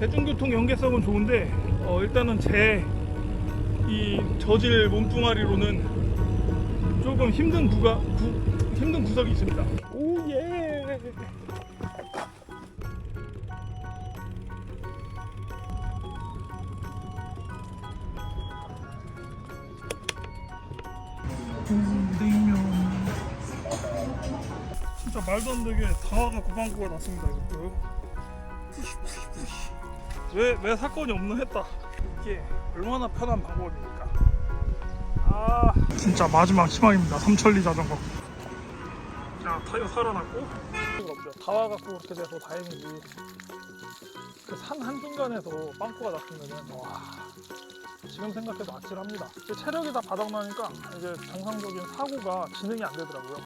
대중교통 연계성은 좋은데 어, 일단은 제 이 저질 몸뚱아리로는 조금 힘든 구가 구, 힘든 구석이 있습니다. 오예. 진짜 말도 안 되게 다 와갖고 빵꾸가 났습니다. 이거. 푸시 푸시 푸시. 왜, 왜 사건이 없나 했다. 이게 얼마나 편한 방법입니까? 아, 진짜 마지막 희망입니다. 삼천리 자전거. 자, 타이어 살아났고. 다 와갖고 그렇게 돼서 다행이지. 그 산 한중간에서 빵꾸가 났으면은, 와. 지금 생각해도 아찔합니다. 체력이 다 바닥나니까 이제 정상적인 사고가 진행이 안 되더라고요.